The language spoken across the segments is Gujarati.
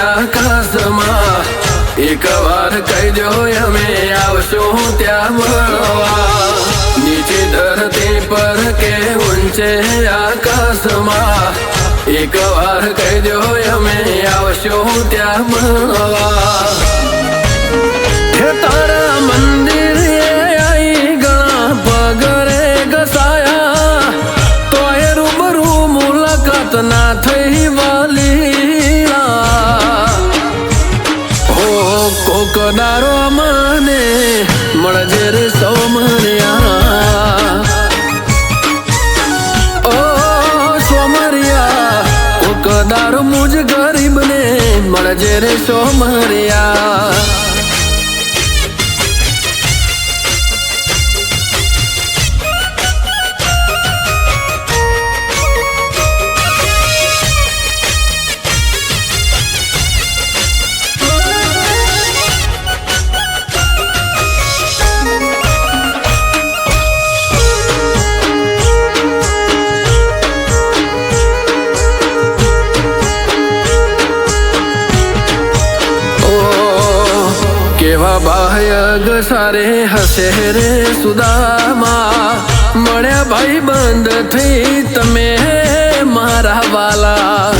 આકાશમાં એક વાર કહી દો અમે આવશું ત્યાં મળવા નીચે ધરતી પર કે ઊંચે આકાશમાં એક વાર કહી દો અમે આવશું ત્યાં મળવા તારા મંદિરે કોકદારો મને મળજે રે સોમરિયા ઓ સોમરિયા કોકદારો મુજ ગરીબ ને મળજે રે સોમરિયા કેવા બાહ્યગ સારે હશે રે સુદામા. મળ્યા ભાઈ બંધ થઈ તમે મારા વાલા.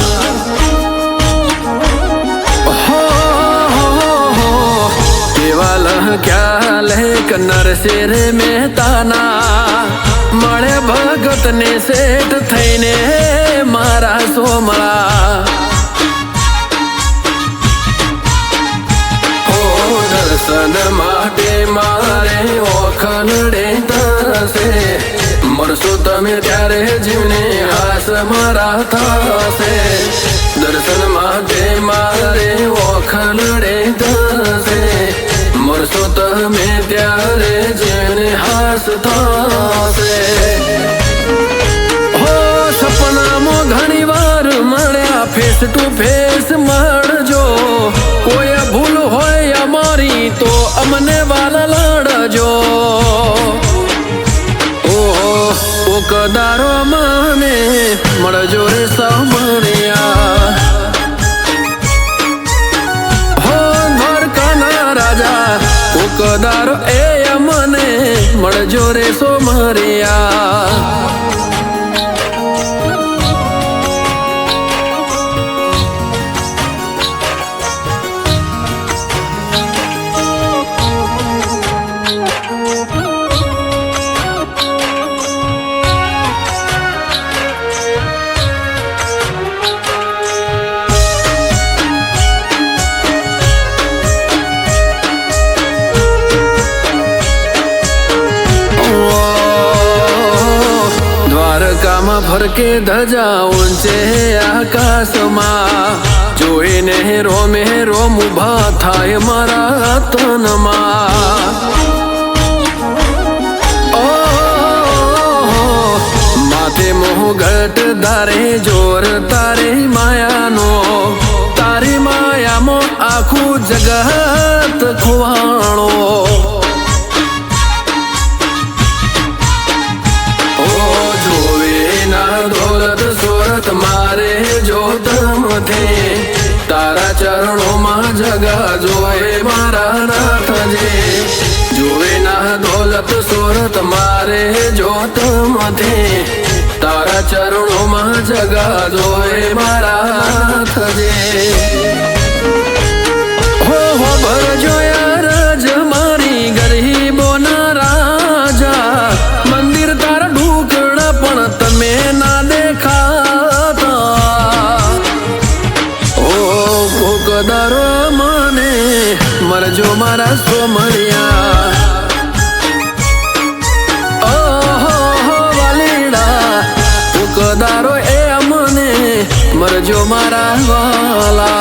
લહક્યા લેક નરસિંહ મહેતાના. મળે ભગતને શેઠ થઈને મારા સોમળા. દર્શન માટે મારે ઓખલડે તરસે મરશો તમે ત્યારે જીવને હાસ મારા થશે. દર્શન માટે મારે ઓખલડે તરસે મરશો તમે ત્યારે જીવને હાસ થશે. હો સપનામાં ઘણી વાર મળ્યા ફેસ ટુ ફેસ મળજો કોકદારો મને મળજો રે સાંભળ્યા હો દ્વારકાના રાજા કદારો એ મને મળજો રે સોમરિયા દ્વારકામાં ફરકે ધજા ઊંચે આકાશમાં. જોઈને રોમે રોમ ઊભા થાય મારા તનમાં માથે મોહ ઘટ, ધારે જોર, તારે માયાનો. તારી માયામાં આખું જગત ખોવાણો. મથે તારા ચરણોમાં જગા જોએ મારા નાથજે જોવે ના દોલત સુરત મારે જોત મધે. તારા ચરણોમાં જગા જોએ મારા નાથજે કોકદારો મને મરજો મારા તું કદારો એ મને મરજો મારા વાલા.